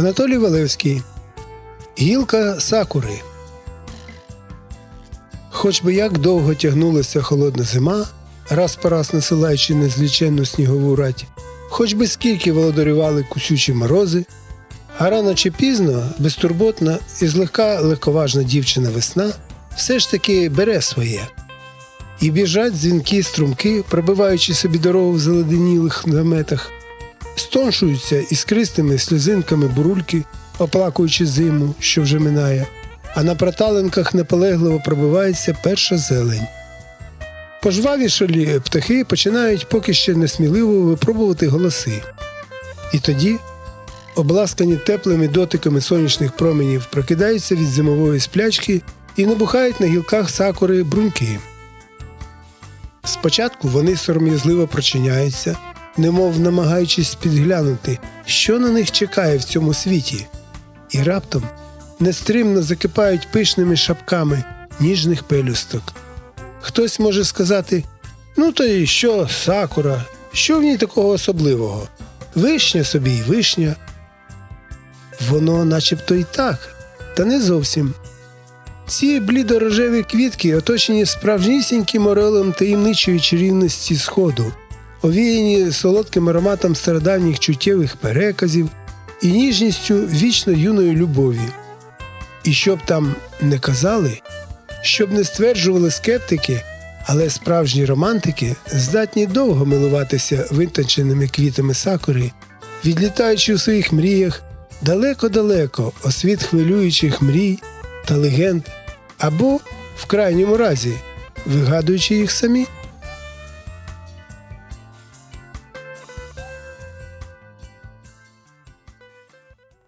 Анатолій Валевський Гілка сакури. Хоч би як довго тягнулася холодна зима, раз по раз насилаючи незліченну снігову рать, хоч би скільки володарювали кусючі морози, а рано чи пізно безтурботна і злегка легковажна дівчина весна все ж таки бере своє. І біжать дзвінкі струмки, пробиваючи собі дорогу в заледенілих наметах, стоншуються іскристими сльозинками бурульки, оплакуючи зиму, що вже минає, а на проталинках наполегливо пробивається перша зелень. Пожвавішалі птахи починають поки ще несміливо випробувати голоси. І тоді, обласкані теплими дотиками сонячних променів, прокидаються від зимової сплячки і набухають на гілках сакури бруньки. Спочатку вони сором'язливо прочиняються, немов намагаючись підглянути, що на них чекає в цьому світі, і раптом нестримно закипають пишними шапками ніжних пелюсток. Хтось може сказати: ну то і що, сакура, що в ній такого особливого? Вишня собі й вишня. Воно начебто і так, та не зовсім. Ці блідорожеві квітки оточені справжнісіньким орелом таємничої чарівності сходу, овіяні солодким ароматом стародавніх чуттєвих переказів і ніжністю вічно юної любові. І щоб там не казали, щоб не стверджували скептики, але справжні романтики здатні довго милуватися витонченими квітами сакури, відлітаючи у своїх мріях далеко-далеко о світ хвилюючих мрій та легенд, або, в крайньому разі, вигадуючи їх самі.